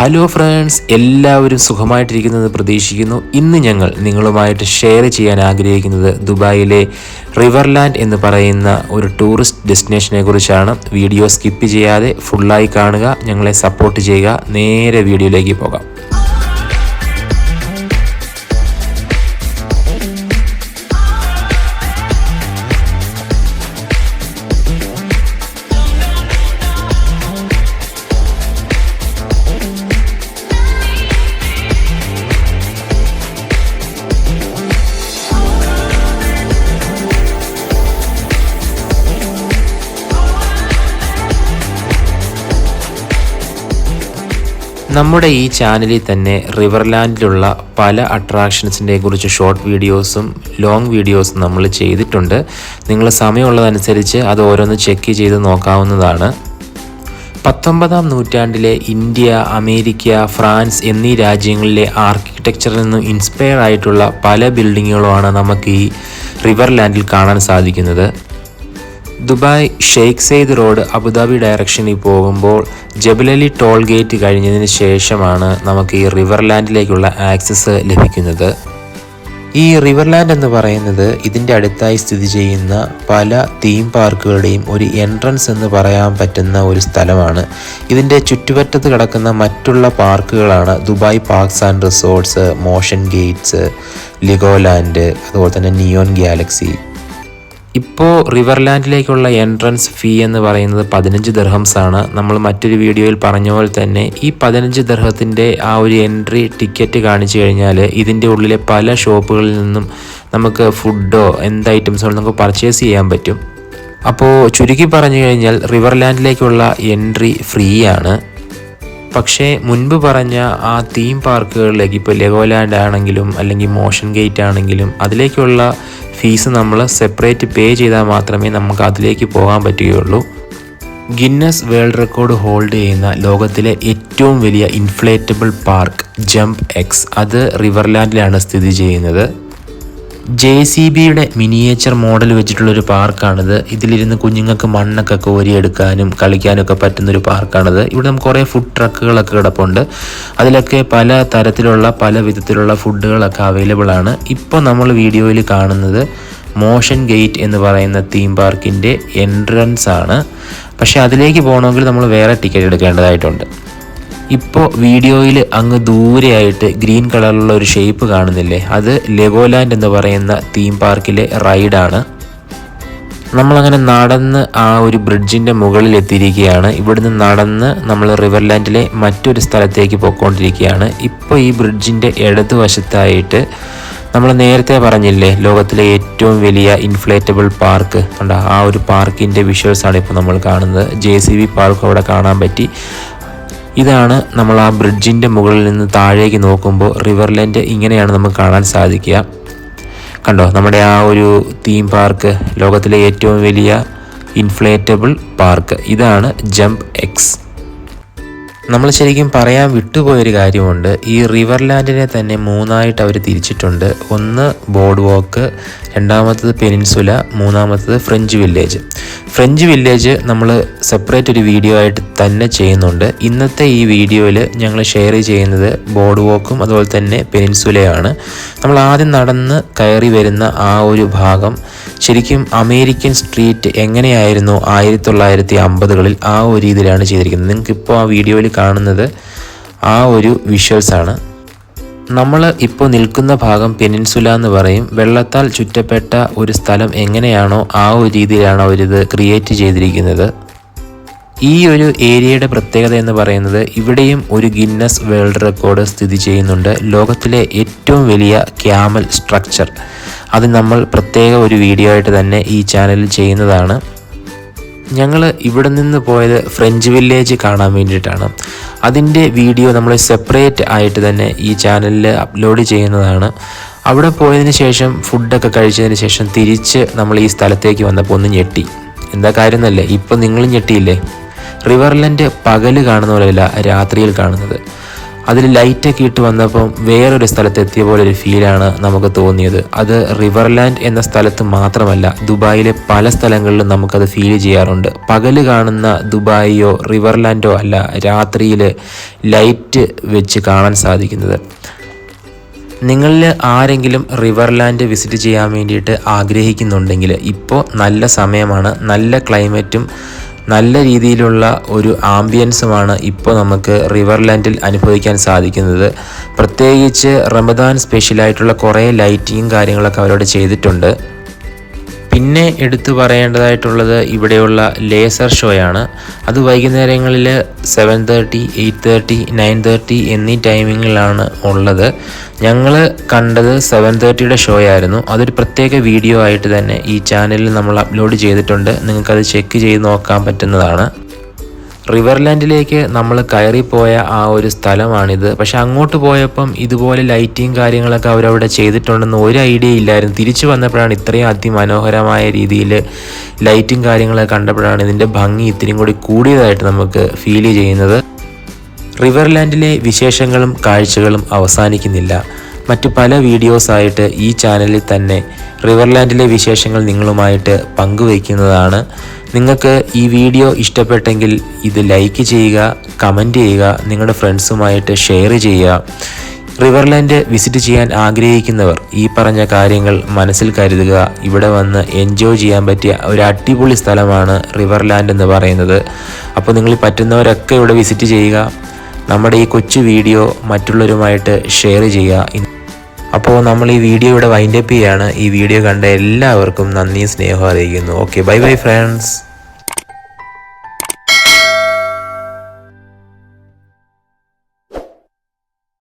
Hello friends എല്ലാവരും സുഖമായിട്ടിരിക്കുന്നത് പ്രതീക്ഷിക്കുന്നു. ഇന്ന് ഞങ്ങൾ നിങ്ങളുമായിട്ട് ഷെയർ ചെയ്യാൻ ആഗ്രഹിക്കുന്നത് ദുബായിലെ റിവർലാൻഡ് എന്ന് പറയുന്ന ഒരു ടൂറിസ്റ്റ് ഡെസ്റ്റിനേഷനെ കുറിച്ചാണ്. വീഡിയോ സ്കിപ്പ് ചെയ്യാതെ ഫുള്ളായി കാണുക. ഞങ്ങളെ സപ്പോർട്ട് ചെയ്യുക. നേരെ വീഡിയോയിലേക്ക് പോകാം. നമ്മുടെ ഈ ചാനലിൽ തന്നെ റിവർലാൻഡിലുള്ള പല അട്രാക്ഷൻസിനെ കുറിച്ച് ഷോർട്ട് വീഡിയോസും ലോങ് വീഡിയോസും നമ്മൾ ചെയ്തിട്ടുണ്ട്. നിങ്ങൾ സമയമുള്ളതനുസരിച്ച് അത് ഓരോന്ന് ചെക്ക് ചെയ്ത് നോക്കാവുന്നതാണ്. പത്തൊമ്പതാം നൂറ്റാണ്ടിലെ ഇന്ത്യ അമേരിക്ക ഫ്രാൻസ് എന്നീ രാജ്യങ്ങളിലെ ആർക്കിടെക്ചറിൽ നിന്നും ഇൻസ്പയർ ആയിട്ടുള്ള പല ബിൽഡിങ്ങുകളുമാണ് നമുക്ക് ഈ റിവർലാൻഡിൽ കാണാൻ സാധിക്കുന്നത്. Dubai Sheikh Zayed road Abu Dhabi ഡയറക്ഷനിൽ പോകുമ്പോൾ ജബലലി ടോൾ ഗേറ്റ് കഴിഞ്ഞതിന് ശേഷമാണ് നമുക്ക് ഈ റിവർ ലാൻഡിലേക്കുള്ള ആക്സസ് ലഭിക്കുന്നത്. ഈ റിവർ ലാൻഡ് എന്ന് പറയുന്നത് ഇതിന്റെ അടുത്തായി സ്ഥിതി ചെയ്യുന്ന പല തീം പാർക്കുകളുടെയും ഒരു എൻട്രൻസ് എന്ന് പറയാൻ പറ്റുന്ന ഒരു സ്ഥലമാണ്. ഇതിന്റെ ചുറ്റുപറ്റത്ത് കിടക്കുന്ന മറ്റുള്ള പാർക്കുകളാണ് Dubai parks and resorts motion gates Legoland അതുപോലെ തന്നെ നിയോൺ ഗാലക്സി ഇപ്പോൾ റിവർലാൻഡിലേക്കുള്ള എൻട്രൻസ് ഫീ എന്ന് പറയുന്നത് പതിനഞ്ച് ദർഹംസ് ആണ് നമ്മൾ മറ്റൊരു വീഡിയോയിൽ പറഞ്ഞ പോലെ തന്നെ ഈ പതിനഞ്ച് ദർഹത്തിന്റെ ആ ഒരു എൻട്രി ടിക്കറ്റ് കാണിച്ചു കഴിഞ്ഞാൽ ഇതിന്റെ ഉള്ളിലെ പല ഷോപ്പുകളിൽ നിന്നും നമുക്ക് ഫുഡോ എന്ത് ഐറ്റംസോ നമുക്ക് പർച്ചേസ് ചെയ്യാൻ പറ്റും. അപ്പോൾ ചുരുക്കി പറഞ്ഞു കഴിഞ്ഞാൽ റിവർലാൻഡിലേക്കുള്ള എൻട്രി ഫ്രീ ആണ്. പക്ഷേ മുൻപ് പറഞ്ഞ ആ തീം പാർക്കുകളിലേക്ക് ഇപ്പോൾ ലെഗോലാൻഡ് ആണെങ്കിലും അല്ലെങ്കിൽ മോഷൻ ഗേറ്റ് ആണെങ്കിലും അതിലേക്കുള്ള ഫീസ് നമ്മൾ സെപ്പറേറ്റ് പേ ചെയ്താൽ മാത്രമേ നമുക്ക് അതിലേക്ക് പോകാൻ പറ്റുകയുള്ളൂ. ഗിന്നസ് വേൾഡ് റെക്കോർഡ് ഹോൾഡ് ചെയ്യുന്ന ലോകത്തിലെ ഏറ്റവും വലിയ ഇൻഫ്ലേറ്റബിൾ പാർക്ക് ജംപ് എക്സ് അത് റിവർലാൻഡിലാണ് സ്ഥിതി ചെയ്യുന്നത്. ജെ സി ബിയുടെ മിനിയേച്ചർ മോഡൽ വെച്ചിട്ടുള്ളൊരു പാർക്കാണിത്. ഇതിലിരുന്ന് കുഞ്ഞുങ്ങൾക്ക് മണ്ണൊക്കെ കോരിയെടുക്കാനും കളിക്കാനൊക്കെ പറ്റുന്നൊരു പാർക്കാണിത്. ഇവിടെ നമുക്ക് കുറേ ഫുഡ് ട്രക്കുകളൊക്കെ കിടപ്പുണ്ട്. അതിലൊക്കെ പല തരത്തിലുള്ള പല വിധത്തിലുള്ള ഫുഡുകളൊക്കെ അവൈലബിൾ ആണ്. ഇപ്പോൾ നമ്മൾ വീഡിയോയിൽ കാണുന്നത് മോഷൻ ഗേറ്റ് എന്ന് പറയുന്ന തീം പാർക്കിന്റെ എൻട്രൻസ് ആണ്. പക്ഷേ അതിലേക്ക് പോകണമെങ്കിൽ നമ്മൾ വേറെ ടിക്കറ്റ് എടുക്കേണ്ടതായിട്ടുണ്ട്. ഇപ്പോൾ വീഡിയോയിൽ അങ്ങ് ദൂരെയായിട്ട് ഗ്രീൻ കളറിലുള്ള ഒരു ഷേപ്പ് കാണുന്നില്ലേ? അത് ലെഗോലാൻഡ് എന്ന് പറയുന്ന തീം പാർക്കിലെ റൈഡാണ്. നമ്മളങ്ങനെ നടന്ന് ആ ഒരു ബ്രിഡ്ജിന്റെ മുകളിൽ എത്തിയിരിക്കുകയാണ്. ഇവിടുന്ന് നടന്ന് നമ്മൾ റിവർലാൻഡിലെ മറ്റൊരു സ്ഥലത്തേക്ക് പോയിക്കൊണ്ടിരിക്കുകയാണ്. ഇപ്പോൾ ഈ ബ്രിഡ്ജിന്റെ ഇടതുവശത്തായിട്ട് നമ്മൾ നേരത്തെ പറഞ്ഞില്ലേ ലോകത്തിലെ ഏറ്റവും വലിയ ഇൻഫ്ലേറ്റബിൾ പാർക്ക് ഉണ്ടോ ആ ഒരു പാർക്കിന്റെ വിഷ്വൽസാണ് ഇപ്പോൾ നമ്മൾ കാണുന്നത്. ജെ സി ബി പാർക്ക് അവിടെ കാണാൻ പറ്റി. ഇതാണ് നമ്മൾ ആ ബ്രിഡ്ജിന്റെ മുകളിൽ നിന്ന് താഴേക്ക് നോക്കുമ്പോൾ റിവർലാൻഡ് ഇങ്ങനെയാണ് നമുക്ക് കാണാൻ സാധിക്കുക. കണ്ടോ നമ്മുടെ ആ ഒരു തീം പാർക്ക് ലോകത്തിലെ ഏറ്റവും വലിയ ഇൻഫ്ലേറ്റബിൾ പാർക്ക് ഇതാണ് ജംപ് എക്സ് നമ്മൾ ശരിക്കും പറയാൻ വിട്ടുപോയൊരു കാര്യമുണ്ട്. ഈ റിവർ റിവർലാൻഡിനെ തന്നെ മൂന്നായിട്ട് അവർ തിരിച്ചിട്ടുണ്ട്. ഒന്ന് ബോർഡ് വാക്ക് രണ്ടാമത്തത് പെനിൻസുല മൂന്നാമത്തത് ഫ്രഞ്ച് വില്ലേജ്. ഫ്രഞ്ച് വില്ലേജ് നമ്മൾ സെപ്പറേറ്റ് ഒരു വീഡിയോ ആയിട്ട് തന്നെ ചെയ്യുന്നുണ്ട്. ഇന്നത്തെ ഈ വീഡിയോയിൽ ഞങ്ങൾ ഷെയർ ചെയ്യുന്നത് ബോർഡ് വാക്കും അതുപോലെ തന്നെ പെനിൻസുലയാണ്. നമ്മൾ ആദ്യം നടന്ന് കയറി വരുന്ന ആ ഒരു ഭാഗം ശരിക്കും അമേരിക്കൻ സ്ട്രീറ്റ് എങ്ങനെയായിരുന്നു ആയിരത്തി തൊള്ളായിരത്തി അമ്പതുകളിൽ ആ ഒരു രീതിയിലാണ് ചെയ്തിരിക്കുന്നത്. നിങ്ങൾക്ക് ഇപ്പോൾ ആ വീഡിയോയിൽ കാണുന്നത് ആ ഒരു വിഷ്വൽസ് ആണ്. നമ്മൾ ഇപ്പോൾ നിൽക്കുന്ന ഭാഗം പെനിൻസുല എന്ന് പറയും. വെള്ളത്താൽ ചുറ്റപ്പെട്ട ഒരു സ്ഥലം എങ്ങനെയാണോ ആ ഒരു രീതിയിലാണ് അവരിത് ക്രിയേറ്റ് ചെയ്തിരിക്കുന്നത്. ഈ ഒരു ഏരിയയുടെ പ്രത്യേകത എന്ന് പറയുന്നത് ഇവിടെയും ഒരു ഗിന്നസ് വേൾഡ് റെക്കോർഡ് സ്ഥിതി ചെയ്യുന്നുണ്ട്. ലോകത്തിലെ ഏറ്റവും വലിയ ക്യാമൽ സ്ട്രക്ചർ. അത് നമ്മൾ പ്രത്യേക ഒരു വീഡിയോ ആയിട്ട് തന്നെ ഈ ചാനലിൽ ചെയ്യുന്നതാണ്. ഞങ്ങൾ ഇവിടെ നിന്ന് പോയത് ഫ്രഞ്ച് വില്ലേജ് കാണാൻ വേണ്ടിയിട്ടാണ്. അതിന്റെ വീഡിയോ നമ്മൾ സെപ്പറേറ്റ് ആയിട്ട് തന്നെ ഈ ചാനലിൽ അപ്ലോഡ് ചെയ്യുന്നതാണ്. അവിടെ പോയതിന് ശേഷം ഫുഡൊക്കെ കഴിച്ചതിന് ശേഷം തിരിച്ച് നമ്മൾ ഈ സ്ഥലത്തേക്ക് വന്നപ്പോൾ ഒന്ന് ഞെട്ടി. എന്താ കാര്യം എന്നല്ലേ? ഇപ്പം നിങ്ങൾ ഞെട്ടിയില്ലേ? റിവർലൻഡ് പകൽ കാണുന്ന പോലെയല്ല രാത്രിയിൽ കാണുന്നത്. അതിൽ ലൈറ്റൊക്കെ ഇട്ട് വന്നപ്പം വേറൊരു സ്ഥലത്ത് എത്തിയ പോലെ ഒരു ഫീലാണ് നമുക്ക് തോന്നിയത്. അത് റിവർലാൻഡ് എന്ന സ്ഥലത്ത് മാത്രമല്ല ദുബായിലെ പല സ്ഥലങ്ങളിലും നമുക്കത് ഫീൽ ചെയ്യാറുണ്ട്. പകൽ കാണുന്ന ദുബായിയോ റിവർലാൻഡോ അല്ല രാത്രിയിൽ ലൈറ്റ് വെച്ച് കാണാൻ സാധിക്കുന്നത്. നിങ്ങളിൽ ആരെങ്കിലും റിവർലാൻഡ് വിസിറ്റ് ചെയ്യാൻ വേണ്ടിയിട്ട് ആഗ്രഹിക്കുന്നുണ്ടെങ്കിൽ ഇപ്പോൾ നല്ല സമയമാണ് നല്ല ക്ലൈമറ്റും നല്ല രീതിയിലുള്ള ഒരു ആംബിയൻസുമാണ് ഇപ്പോൾ നമുക്ക് റിവർലാൻഡിൽ അനുഭവിക്കാൻ സാധിക്കുന്നത്. പ്രത്യേകിച്ച് റമദാൻ സ്പെഷ്യലായിട്ടുള്ള കുറേ ലൈറ്റിങ്ങും കാര്യങ്ങളൊക്കെ അവരോട് ചെയ്തിട്ടുണ്ട്. പിന്നെ എടുത്തു പറയേണ്ടതായിട്ടുള്ളത് ഇവിടെയുള്ള ലേസർ ഷോയാണ് അത് വൈകുന്നേരങ്ങളിൽ seven thirty eight thirty nine thirty എന്നീ ടൈമിങ്ങിലാണ് ഉള്ളത്. ഞങ്ങൾ കണ്ടത് സെവൻ തേർട്ടിയുടെ ഷോ ആയിരുന്നു. അതൊരു പ്രത്യേക വീഡിയോ ആയിട്ട് തന്നെ ഈ ചാനലിൽ നമ്മൾ അപ്ലോഡ് ചെയ്തിട്ടുണ്ട്. നിങ്ങൾക്കത് ചെക്ക് ചെയ്ത് നോക്കാൻ പറ്റുന്നതാണ്. റിവർലാൻഡിലേക്ക് നമ്മൾ കയറിപ്പോയ ആ ഒരു സ്ഥലമാണിത്. പക്ഷെ അങ്ങോട്ട് പോയപ്പം ഇതുപോലെ ലൈറ്റിങ് കാര്യങ്ങളൊക്കെ അവരവിടെ ചെയ്തിട്ടുണ്ടെന്ന് ഒരു ഐഡിയ ഇല്ലായിരുന്നു. തിരിച്ചു വന്നപ്പോഴാണ് ഇത്രയും അതിമനോഹരമായ രീതിയിൽ ലൈറ്റും കാര്യങ്ങളൊക്കെ കണ്ടപ്പോഴാണ് ഇതിന്റെ ഭംഗി ഇത്തിരിയും കൂടി കൂടിയതായിട്ട് നമുക്ക് ഫീൽ ചെയ്യുന്നത്. റിവർലാൻഡിലെ വിശേഷങ്ങളും കാഴ്ചകളും അവസാനിക്കുന്നില്ല. മറ്റു പല വീഡിയോസായിട്ട് ഈ ചാനലിൽ തന്നെ റിവർലാൻഡിലെ വിശേഷങ്ങൾ നിങ്ങളുമായിട്ട് പങ്കുവയ്ക്കുന്നതാണ്. നിങ്ങൾക്ക് ഈ വീഡിയോ ഇഷ്ടപ്പെട്ടെങ്കിൽ ഇത് ലൈക്ക് ചെയ്യുക കമന്റ് ചെയ്യുക നിങ്ങളുടെ ഫ്രണ്ട്സുമായിട്ട് ഷെയർ ചെയ്യുക. റിവർലാൻഡ് വിസിറ്റ് ചെയ്യാൻ ആഗ്രഹിക്കുന്നവർ ഈ പറഞ്ഞ കാര്യങ്ങൾ മനസ്സിൽ കരുതുക. ഇവിടെ വന്ന് എൻജോയ് ചെയ്യാൻ പറ്റിയ ഒരു അടിപൊളി സ്ഥലമാണ് റിവർലാൻഡ് എന്ന് പറയുന്നത്. അപ്പോൾ നിങ്ങൾ പറ്റുന്നവരൊക്കെ ഇവിടെ വിസിറ്റ് ചെയ്യുക. നമ്മുടെ ഈ കൊച്ചു വീഡിയോ മറ്റുള്ളവരുമായിട്ട് ഷെയർ ചെയ്യുക. അപ്പോൾ നമ്മൾ ഈ വീഡിയോ ഇവിടെ വൈൻഡപ്പ് ചെയ്യാണ്. ഈ വീഡിയോ കണ്ട എല്ലാവർക്കും നന്ദി സ്നേഹം അറിയിക്കുന്നു. Okay bye bye friends